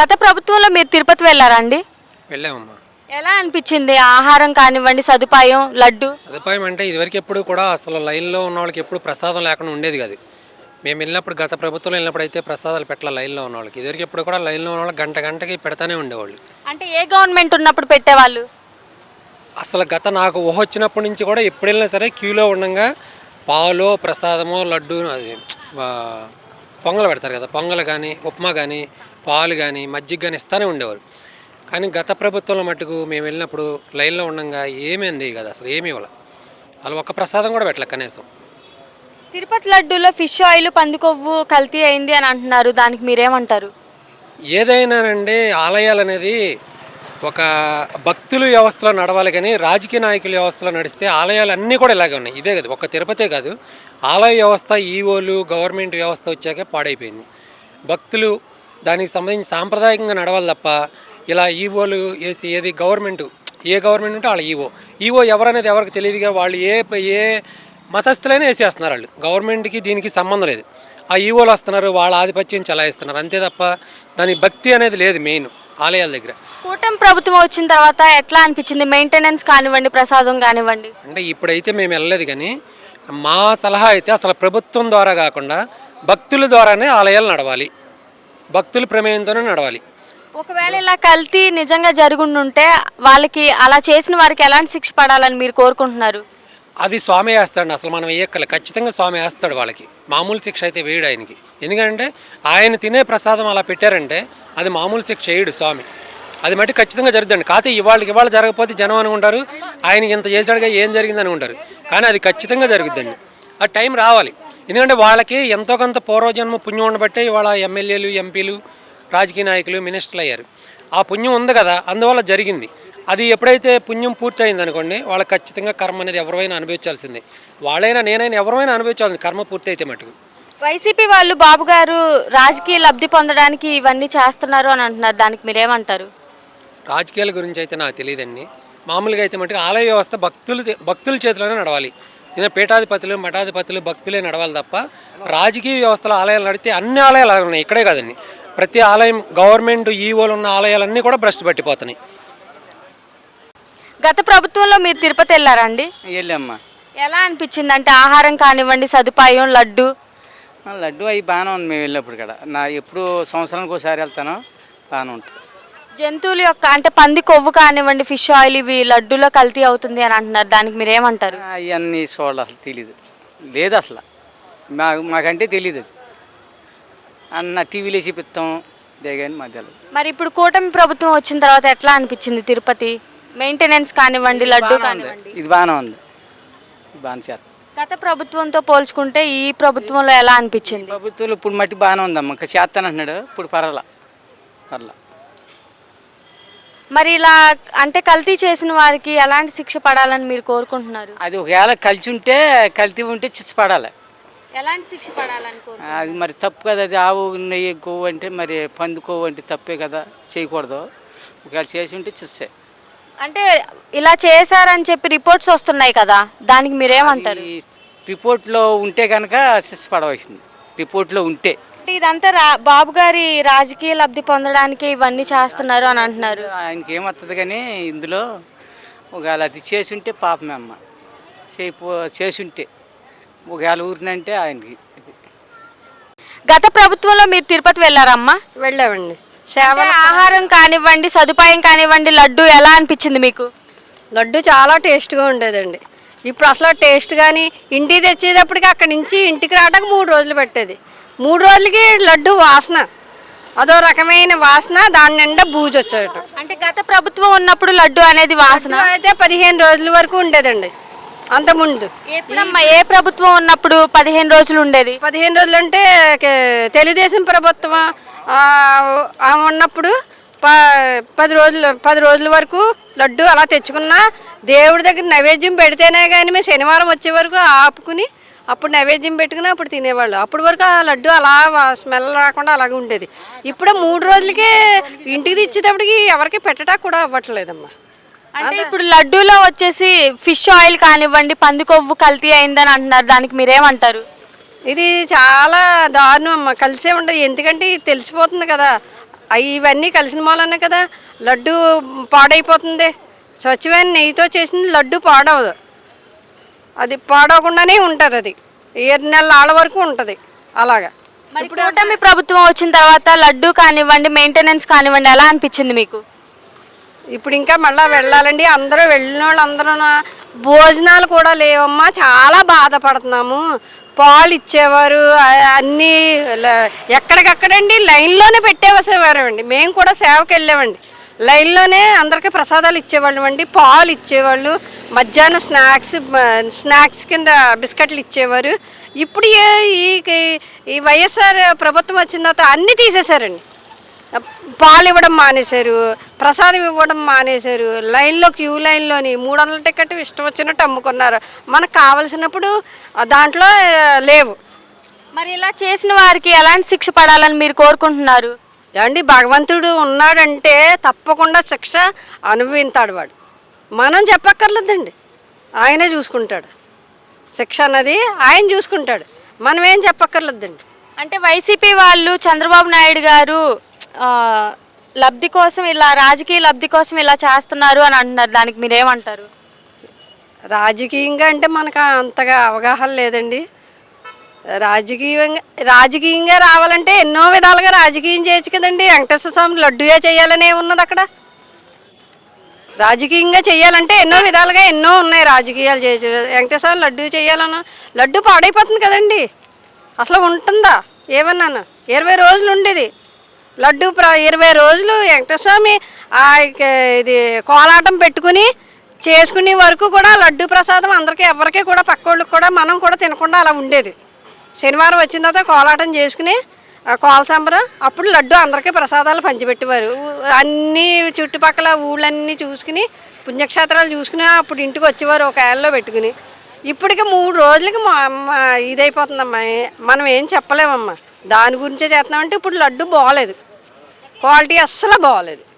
గత ప్రభుత్వంలో మీరు తిరుపతి వెళ్ళారా అండి? వెళ్ళామమ్మా. ఎలా అనిపించింది? ఆహారం కానివ్వండి సదుపాయం లడ్డు? సదుపాయం అంటే ఇదివరకు ఎప్పుడు కూడా అసలు లైన్లో ఉన్న వాళ్ళకి ఎప్పుడు ప్రసాదం లేకుండా ఉండేది కాదు. మేము వెళ్ళినప్పుడు గత ప్రభుత్వంలో వెళ్ళినప్పుడు అయితే ప్రసాదాలు పెట్టాలి లైన్లో ఉన్న వాళ్ళకి. ఇదివరకు ఎప్పుడు కూడా లైన్లో ఉన్న వాళ్ళకి గంట గంటకి పెడతానే ఉండేవాళ్ళు. అంటే ఏ గవర్నమెంట్ ఉన్నప్పుడు పెట్టేవాళ్ళు? అసలు గత నాకు ఊహ వచ్చినప్పటి నుంచి కూడా ఎప్పుడు వెళ్ళినా సరే క్యూలో ఉండగా పాలు ప్రసాదము లడ్డు అది పొంగల్ పెడతారు కదా పొంగల్ కానీ ఉప్మా కానీ పాలు కానీ మజ్జిగ కానీ ఇస్తానే ఉండేవారు. కానీ గత ప్రభుత్వంలో మట్టుకు మేము వెళ్ళినప్పుడు లైన్లో ఉండగా ఏమీ అంది కదా అసలు ఏమీ ఇవ్వాలి. వాళ్ళు ఒక్క ప్రసాదం కూడా పెట్టలే కనీసం. తిరుపతి లడ్డూలో ఫిష్ ఆయిల్ పందికొవ్వు కల్తీ అయింది అని అంటున్నారు దానికి మీరేమంటారు? ఏదైనానండి ఆలయాలు అనేది ఒక భక్తుల వ్యవస్థలో నడవాలి కానీ రాజకీయ నాయకుల వ్యవస్థలో నడిస్తే ఆలయాలు అన్నీ కూడా ఇలాగే ఉన్నాయి. ఇదే కదా ఒక్క తిరుపతే కాదు ఆలయ వ్యవస్థ ఈవోలు గవర్నమెంట్ వ్యవస్థ వచ్చాక పాడైపోయింది. భక్తులు దానికి సంబంధించి సాంప్రదాయకంగా నడవాలి తప్ప ఇలా ఈవోలు వేసి ఏది గవర్నమెంట్ ఏ గవర్నమెంట్ ఉంటే వాళ్ళ ఈవో. ఈవో ఎవరనేది ఎవరికి తెలియదుగా వాళ్ళు ఏ ఏ మతస్థులైనా వేసేస్తున్నారు వాళ్ళు. గవర్నమెంట్కి దీనికి సంబంధం లేదు. ఆ ఈవోలు వస్తున్నారు వాళ్ళ ఆధిపత్యం చలాయిస్తున్నారు. అంతే తప్ప దాని భక్తి అనేది లేదు మెయిన్. ఆలయాల దగ్గర. కూటమి ప్రభుత్వం వచ్చిన తర్వాత ఎట్లా అనిపించింది? మెయింటెనెన్స్ కానివ్వండి ప్రసాదం కానివ్వండి? అంటే ఇప్పుడైతే మేము వెళ్ళలేదు కానీ మా సలహా అయితే అసలు ప్రభుత్వం ద్వారా కాకుండా భక్తుల ద్వారానే ఆలయాలు నడవాలి. భక్తుల ప్రమేయంతోనే నడవాలి. ఒకవేళ ఇలా కల్తీ నిజంగా జరుగుండుంటే వాళ్ళకి అలా చేసిన వారికి ఎలాంటి శిక్ష పడాలని మీరు కోరుకుంటున్నారు? అది స్వామి వేస్తాడు అసలు మనం వేయక్కల ఖచ్చితంగా స్వామి వేస్తాడు వాళ్ళకి. మామూలు శిక్ష అయితే వేయడు ఆయనకి. ఎందుకంటే ఆయన తినే ప్రసాదం అలా పెట్టారంటే అది మామూలు శిక్ష వేయడు స్వామి. అది మట్టి ఖచ్చితంగా జరుగుతుంది కాకపోతే ఇవాళకి ఇవాళ జరగకపోతే జనం అనుకుంటారు ఆయనకి ఇంత చేశాడుగా ఏం జరిగింది అనుకుంటారు. కానీ అది ఖచ్చితంగా జరుగుద్దండి ఆ టైం రావాలి. ఎందుకంటే వాళ్ళకి ఎంతో కొంత పూర్వజన్మ పుణ్యం ఉండబట్టే ఇవాళ ఎమ్మెల్యేలు ఎంపీలు రాజకీయ నాయకులు మినిస్టర్లు అయ్యారు. ఆ పుణ్యం ఉంది కదా అందువల్ల జరిగింది. అది ఎప్పుడైతే పుణ్యం పూర్తయింది అనుకోండి వాళ్ళకి ఖచ్చితంగా కర్మ అనేది ఎవరైనా అనుభవించాల్సిందే. వాళ్ళైనా నేనైనా ఎవరైనా అనుభవించాల్సింది కర్మ పూర్తి అయితే మటుకు వైసీపీ వాళ్ళు బాబు గారు రాజకీయ లబ్ధి పొందడానికి ఇవన్నీ చేస్తున్నారు అని అంటున్నారు. దానికి మీరేమంటారు? రాజకీయాల గురించి అయితే నాకు తెలియదండి. మామూలుగా అయితే మటుకు ఆలయ వ్యవస్థ భక్తులు భక్తుల చేతిలోనే నడవాలి. ఇదే పీఠాధిపతులు మఠాధిపతులు భక్తులే నడవాలి తప్ప రాజకీయ వ్యవస్థలో ఆలయాలు నడితే అన్ని ఆలయాలు అలాగే ఉన్నాయి. ఇక్కడే కాదండి. ప్రతి ఆలయం గవర్నమెంట్ ఈవోలు ఉన్న ఆలయాలన్నీ కూడా భ్రష్టు పట్టిపోతున్నాయి. గత ప్రభుత్వంలో మీరు తిరుపతి వెళ్ళారా అండి? వెళ్ళమ్మా. ఎలా అనిపించింది? అంటే ఆహారం కానివ్వండి సదుపాయం లడ్డు లడ్డు అవి బాగానే ఉంది మేము వెళ్ళినప్పుడు కూడా నా ఎప్పుడు సంవత్సరానికి ఒకసారి వెళ్తాను బాగానే ఉంటుంది. జంతువుల యొక్క అంటే పంది కొవ్వు కానివ్వండి ఫిష్ ఆయిల్ ఇవి లడ్డూలో కల్తీ అవుతుంది అని అంటున్నారు. దానికి మీరేమంటారు అవన్నీ చూడాలి అసలు తెలీదు. లేదు అసలు. మా మాకంటే తెలియదు అది. అన్న టీవీలో చూపిస్తాం దేగాని మధ్యలో. మరి ఇప్పుడు కూటమి ప్రభుత్వం వచ్చిన తర్వాత ఎట్లా అనిపించింది తిరుపతి? మెయింటెనెన్స్ కానివ్వండి లడ్డు కానివ్వండి. ఇది బాగానే ఉంది. బాగానే చేస్తాం. గత ప్రభుత్వంతో పోల్చుకుంటే ఈ ప్రభుత్వంలో ఎలా అనిపించింది? ప్రభుత్వంలో ఇప్పుడు మట్టి బాగానే ఉందమ్మా. ఇంకా చేస్తానంటున్నాడు ఇప్పుడు పర్వాలా? పర్లా మరి ఇలా అంటే కల్తీ చేసిన వారికి ఎలాంటి శిక్ష పడాలని మీరు కోరుకుంటున్నారు? అది ఒకవేళ కలిసి ఉంటే కల్తీ ఉంటే చిచ్చు పడాలి. ఎలాంటి శిక్ష పడాలని అది మరి తప్పు కదా. అది ఆవు నెయ్యి కొవ్వు అంటే మరి పంది కొవ్వు అంటే తప్పే కదా. చేయకూడదు. ఒకవేళ చేసి ఉంటే చిచ్చే అంటే ఇలా చేశారని చెప్పి రిపోర్ట్స్ వస్తున్నాయి కదా దానికి మీరేమంటారు? ఈ రిపోర్ట్లో ఉంటే కనుక శిక్ష పడవలసింది. రిపోర్ట్లో ఉంటే. అంటే ఇదంతా రా బాబు గారి రాజకీయ లబ్ధి పొందడానికి ఇవన్నీ చేస్తున్నారు అని అంటున్నారు. ఆయనకి ఏమవుతుంది కానీ ఇందులో ఒకవేళ అది చేసి ఉంటే పాపమే అమ్మ. చేయిపో చేసి ఉంటే ఒకవేళ ఊరినంటే ఆయనకి. గత ప్రభుత్వంలో మీరు తిరుపతి వెళ్ళారమ్మా? వెళ్ళామండి. ఆహారం కానివ్వండి సదుపాయం కానివ్వండి లడ్డు ఎలా అనిపించింది మీకు? లడ్డు చాలా టేస్ట్గా ఉండేదండి. ఇప్పుడు అసలు టేస్ట్ కానీ ఇంటికి తెచ్చేటప్పటికి అక్కడి నుంచి ఇంటికి రావడానికి మూడు రోజులు పట్టేది. మూడు రోజులకి లడ్డు వాసన. అదో రకమైన వాసన దాని నిండా బూజు వచ్చేయటం అంటే గత ప్రభుత్వం ఉన్నప్పుడు లడ్డు అనేది వాసన? అయితే పదిహేను రోజుల వరకు ఉండేదండి. అంత ముందు ఎప్పుడమ్మా ఏ ప్రభుత్వం ఉన్నప్పుడు పదిహేను రోజులు ఉండేది? పదిహేను రోజులు అంటే తెలుగుదేశం ప్రభుత్వం ఉన్నప్పుడు ప పది రోజులు పది రోజుల వరకు లడ్డు అలా తెచ్చుకున్నా దేవుడి దగ్గర నైవేద్యం పెడితేనే కానీ మేము శనివారం వచ్చే వరకు ఆపుకుని అప్పుడు నైవేద్యం పెట్టుకుని అప్పుడు తినేవాళ్ళు. అప్పటి వరకు ఆ లడ్డు అలా స్మెల్ రాకుండా అలాగే ఉండేది. ఇప్పుడు మూడు రోజులకే ఇంటికి తెచ్చేటప్పటికి ఎవరికి పెట్టడా కూడా అవ్వట్లేదమ్మా. అంటే ఇప్పుడు లడ్డూలో వచ్చేసి ఫిష్ ఆయిల్ కానివ్వండి పంది కొవ్వు కల్తీ అయిందని అంటున్నారు. దానికి మీరేమంటారు? ఇది చాలా దారుణం అమ్మ. కలిసే ఉండదు. ఎందుకంటే ఇది తెలిసిపోతుంది కదా. ఇవన్నీ కలిసిన మూలనే కదా. లడ్డు పాడైపోతుంది. స్వచ్ఛమైన నెయ్యితో చేసింది లడ్డు పాడవదు. అది పాడవకుండానే ఉంటుంది అది. ఏడు నెలల ఆళ్ళ వరకు ఉంటుంది. అలాగా. మరి కూటమి ప్రభుత్వం వచ్చిన తర్వాత లడ్డు కానివ్వండి మెయింటెనెన్స్ కానివ్వండి ఎలా అనిపించింది మీకు? ఇప్పుడు ఇంకా మళ్ళీ వెళ్ళాలండి. అందరూ వెళ్ళిన వాళ్ళు అందరూ భోజనాలు కూడా లేవమ్మా. చాలా బాధపడుతున్నాము. పాలు ఇచ్చేవారు అన్నీ ఎక్కడికక్కడండి? లైన్లోనే పెట్టేసేవారు అండి మేము కూడా సేవకి వెళ్ళామండి లైన్లోనే అందరికీ ప్రసాదాలు ఇచ్చేవాళ్ళం అండి పాలు ఇచ్చేవాళ్ళు మధ్యాహ్నం స్నాక్స్ స్నాక్స్ కింద బిస్కెట్లు ఇచ్చేవారు. ఇప్పుడు ఈ ఈ వైఎస్ఆర్ ప్రభుత్వం వచ్చిన తర్వాత అన్నీ తీసేశారండి. పాలు ఇవ్వడం మానేశారు ప్రసాదం ఇవ్వడం మానేశారు లైన్లో క్యూ లైన్లోని మూడు వందల టికెట్ ఇష్టం వచ్చినట్టు అమ్ముకున్నారు. మనకు కావలసినప్పుడు దాంట్లో లేవు. మరి ఇలా చేసిన వారికి ఎలాంటి శిక్ష పడాలని మీరు కోరుకుంటున్నారు? ఏమండి భగవంతుడు ఉన్నాడంటే తప్పకుండా శిక్ష అనుభవింతాడు వాడు. మనం చెప్పక్కర్లేదండి. ఆయనే చూసుకుంటాడు. శిక్ష అన్నది ఆయన చూసుకుంటాడు. మనం ఏం చెప్పక్కర్లేదండి. అంటే వైసీపీ వాళ్ళు చంద్రబాబు నాయుడు గారు లబ్ధి కోసం ఇలా రాజకీయ లబ్ధి కోసం ఇలా చేస్తున్నారు అని అంటున్నారు. దానికి మీరేమంటారు? రాజకీయంగా అంటే మనకు అంతగా అవగాహన లేదండి. రాజకీయంగా రాజకీయంగా రావాలంటే ఎన్నో విధాలుగా రాజకీయం చేయొచ్చు కదండి. వెంకటేశ్వర స్వామి లడ్డుగా చేయాలనే ఉన్నది అక్కడ. రాజకీయంగా చేయాలంటే ఎన్నో విధాలుగా ఎన్నో ఉన్నాయి రాజకీయాలు చేయ వెంకటేశ్వర స్వామి లడ్డు చేయాలన్నా లడ్డు పాడైపోతుంది కదండి. అసలు ఉంటుందా? ఏమన్నాను? ఇరవై రోజులు ఉండేది. లడ్డు ప్ర ఇరవై రోజులు వెంకటస్వామి ఆ ఇది కోలాటం పెట్టుకుని చేసుకునే వరకు కూడా లడ్డు ప్రసాదం అందరికీ ఎవరికీ కూడా పక్కోళ్ళకి కూడా మనం కూడా తినకుండా అలా ఉండేది. శనివారం వచ్చిన తర్వాత కోలాటం చేసుకుని ఆ కోలసంబరం అప్పుడు లడ్డు అందరికీ ప్రసాదాలు పంచిపెట్టేవారు. అన్నీ అన్ని చుట్టుపక్కల ఊళ్ళన్నీ చూసుకుని పుణ్యక్షేత్రాలు చూసుకుని అప్పుడు ఇంటికి వచ్చేవారు ఒక ఏళ్ళలో పెట్టుకుని. ఇప్పటికి మూడు రోజులకి మా ఇదైపోతుందమ్మా మనం ఏం చెప్పలేమమ్మా. దాని గురించే చేస్తున్నామంటే ఇప్పుడు లడ్డు బాగోలేదు. క్వాలిటీ అస్సలు బాగోలేదు.